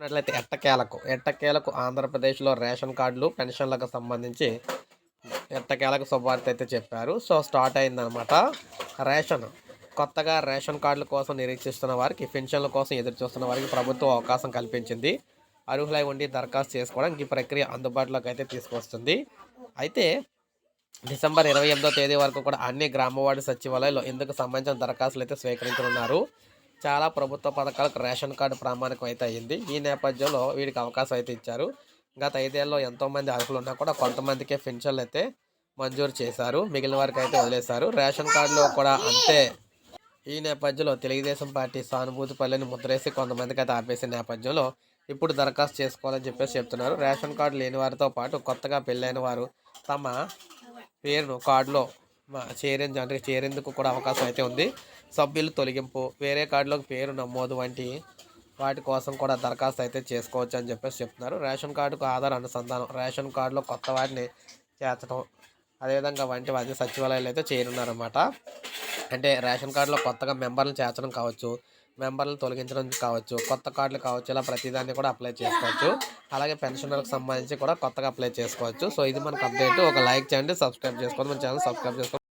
చూసినట్లయితే ఎట్టకేలకు ఎట్టకేలకు ఆంధ్రప్రదేశ్లో రేషన్ కార్డులు పెన్షన్లకు సంబంధించి ఎట్టకేలకు శుభార్త అయితే చెప్పారు. సో స్టార్ట్ అయిందనమాట. రేషన్ కొత్తగా రేషన్ కార్డుల కోసం నిరీక్షిస్తున్న వారికి పెన్షన్ల కోసం ఎదురు చూస్తున్న వారికి ప్రభుత్వం అవకాశం కల్పించింది. అర్హులై ఉండి దరఖాస్తు చేసుకోవడానికి ఈ ప్రక్రియ అందుబాటులోకి అయితే తీసుకొస్తుంది. అయితే డిసెంబర్ ఇరవై ఎనిమిదో తేదీ వరకు కూడా అన్ని గ్రామ సచివాలయాల్లో ఇందుకు సంబంధించిన దరఖాస్తులు అయితే స్వీకరించనున్నారు. చాలా ప్రభుత్వ పథకాలకు రేషన్ కార్డు ప్రామాణికం అయితే అయ్యింది ఈ నేపథ్యంలో వీడికి అవకాశం అయితే ఇచ్చారు. గత ఐదేళ్ళలో ఎంతోమంది అర్హులు ఉన్నా కూడా కొంతమందికే పెన్షన్లు అయితే మంజూరు చేశారు. మిగిలిన వారికి అయితే వదిలేశారు. రేషన్ కార్డులో కూడా అంతే. ఈ నేపథ్యంలో తెలుగుదేశం పార్టీ సానుభూతి పల్లెని ముద్రేసి కొంతమందికి అయితే ఆపేసిన నేపథ్యంలో ఇప్పుడు దరఖాస్తు చేసుకోవాలని చెప్పేసి చెప్తున్నారు. రేషన్ కార్డు లేని వారితో పాటు కొత్తగా పెళ్ళైన వారు తమ పేరును కార్డులో చేరేందు అంటే చేరేందుకు కూడా అవకాశం అయితే ఉంది. సభ్యులు తొలగింపు వేరే కార్డులోకి పేరు నమోదు వంటి వాటి కోసం కూడా దరఖాస్తు అయితే చేసుకోవచ్చు అని చెప్పేసి చెప్తున్నారు. రేషన్ కార్డుకు ఆధార్ అనుసంధానం రేషన్ కార్డులో కొత్త వాటిని చేర్చడం అదేవిధంగా వంటి వాటి సచివాలయాలు అయితే చేరున్నారన్నమాట అంటే రేషన్ కార్డులో కొత్తగా మెంబర్లు చేర్చడం కావచ్చు మెంబర్లు తొలగించడం కావచ్చు కొత్త కార్డులు కావచ్చు ఇలా ప్రతిదాన్ని కూడా అప్లై చేసుకోవచ్చు. అలాగే పెన్షనర్కి సంబంధించి కూడా కొత్తగా అప్లై చేసుకోవచ్చు. సో ఇది మనకు అప్డేట్. ఒక లైక్ చేయండి సబ్స్క్రైబ్ చేసుకోండి మన ఛానల్ సబ్స్క్రైబ్ చేసుకోండి.